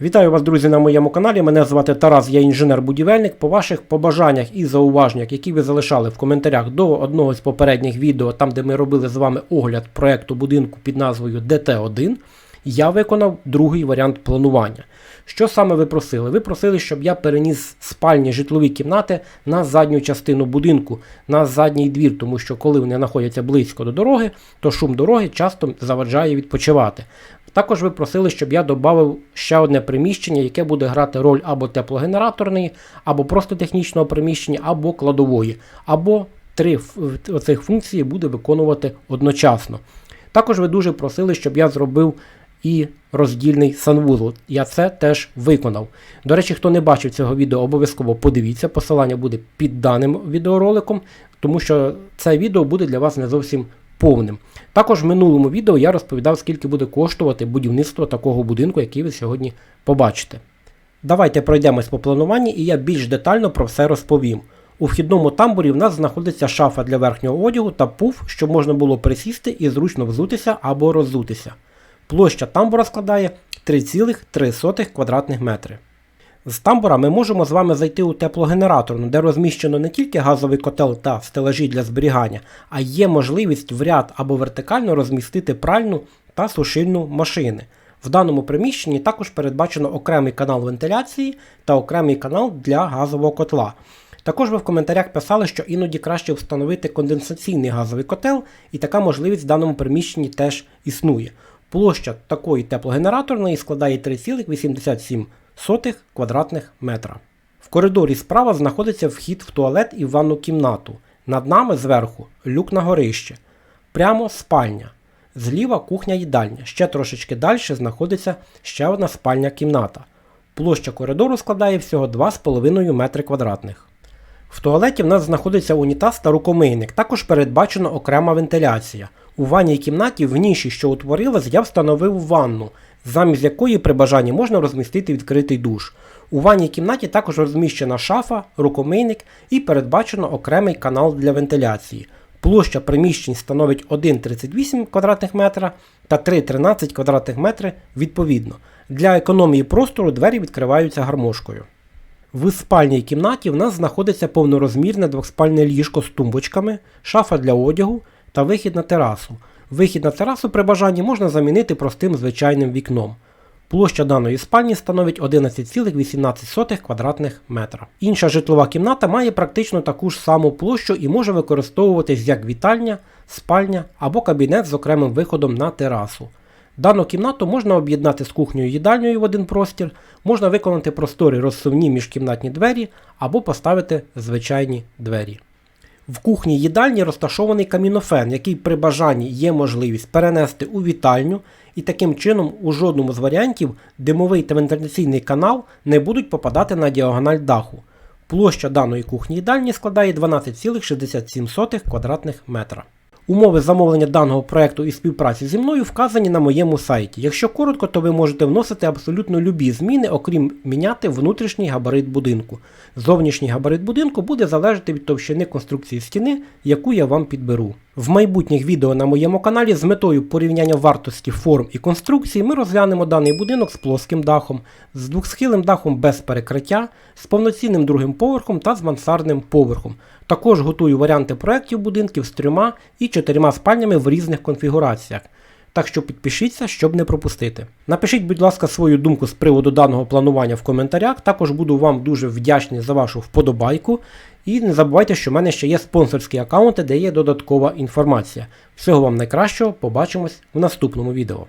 Вітаю вас, друзі, на моєму каналі. Мене звати Тарас, я інженер-будівельник. По ваших побажаннях і зауваженнях, які ви залишали в коментарях до одного з попередніх відео, там де ми робили з вами огляд проекту будинку під назвою ДТ1, я виконав другий варіант планування. Що саме ви просили? Ви просили, щоб я переніс спальні житлові кімнати на задню частину будинку, на задній двір, тому що коли вони знаходяться близько до дороги, то шум дороги часто заважає відпочивати. Також ви просили, щоб я додав ще одне приміщення, яке буде грати роль або теплогенераторної, або просто технічного приміщення, або кладової, або три оцих функції буде виконувати одночасно. Також ви дуже просили, щоб я зробив і роздільний санвузол. Я це теж виконав. До речі, хто не бачив цього відео, обов'язково подивіться. Посилання буде під даним відеороликом, тому що це відео буде для вас не зовсім повним. Також в минулому відео я розповідав, скільки буде коштувати будівництво такого будинку, який ви сьогодні побачите. Давайте пройдемось по плануванні і я більш детально про все розповім. У вхідному тамбурі в нас знаходиться шафа для верхнього одягу та пуф, щоб можна було присісти і зручно взутися або роззутися. Площа тамбура складає 3,3 квадратних метри. З тамбура ми можемо з вами зайти у теплогенераторну, де розміщено не тільки газовий котел та стелажі для зберігання, а є можливість в ряд або вертикально розмістити пральну та сушильну машини. В даному приміщенні також передбачено окремий канал вентиляції та окремий канал для газового котла. Також ви в коментарях писали, що іноді краще встановити конденсаційний газовий котел, і така можливість в даному приміщенні теж існує. Площа такої теплогенераторної складає 3,87 квадратних метра. В коридорі справа знаходиться вхід в туалет і в ванну кімнату. Над нами зверху люк на горище. Прямо спальня. Зліва кухня їдальня. Ще трошечки далі знаходиться ще одна спальня кімната. Площа коридору складає всього 2,5 метри квадратних. В туалеті в нас знаходиться унітаз та рукомийник. Також передбачена окрема вентиляція. У ванній кімнаті в ніші, що утворилась, я встановив ванну, замість якої при бажанні можна розмістити відкритий душ. У ванній кімнаті також розміщена шафа, рукомийник і передбачено окремий канал для вентиляції. Площа приміщень становить 1,38 квадратних метра та 3,13 квадратних метри відповідно. Для економії простору двері відкриваються гармошкою. В спальній кімнаті в нас знаходиться повнорозмірне двохспальне ліжко з тумбочками, шафа для одягу та вихід на терасу. Вихід на терасу при бажанні можна замінити простим звичайним вікном. Площа даної спальні становить 11,18 квадратних метра. Інша житлова кімната має практично таку ж саму площу і може використовуватись як вітальня, спальня або кабінет з окремим виходом на терасу. Дану кімнату можна об'єднати з кухнею їдальнею в один простір, можна виконати просторі розсувні міжкімнатні двері або поставити звичайні двері. В кухні їдальні розташований камінофен, який при бажанні є можливість перенести у вітальню, і таким чином у жодному з варіантів димовий та вентиляційний канал не будуть попадати на діагональ даху. Площа даної кухні їдальні складає 12,67 квадратних метра. Умови замовлення даного проекту і співпраці зі мною вказані на моєму сайті. Якщо коротко, то ви можете вносити абсолютно любі зміни, окрім міняти внутрішній габарит будинку. Зовнішній габарит будинку буде залежати від товщини конструкції стіни, яку я вам підберу. В майбутніх відео на моєму каналі з метою порівняння вартості форм і конструкцій ми розглянемо даний будинок з плоским дахом, з двохсхилим дахом без перекриття, з повноцінним другим поверхом та з мансардним поверхом. Також готую варіанти проєктів будинків з трьома і чотирма спальнями в різних конфігураціях. Так що підпишіться, щоб не пропустити. Напишіть, будь ласка, свою думку з приводу даного планування в коментарях. Також буду вам дуже вдячний за вашу вподобайку. І не забувайте, що в мене ще є спонсорські аккаунти, де є додаткова інформація. Всього вам найкращого, побачимось в наступному відео.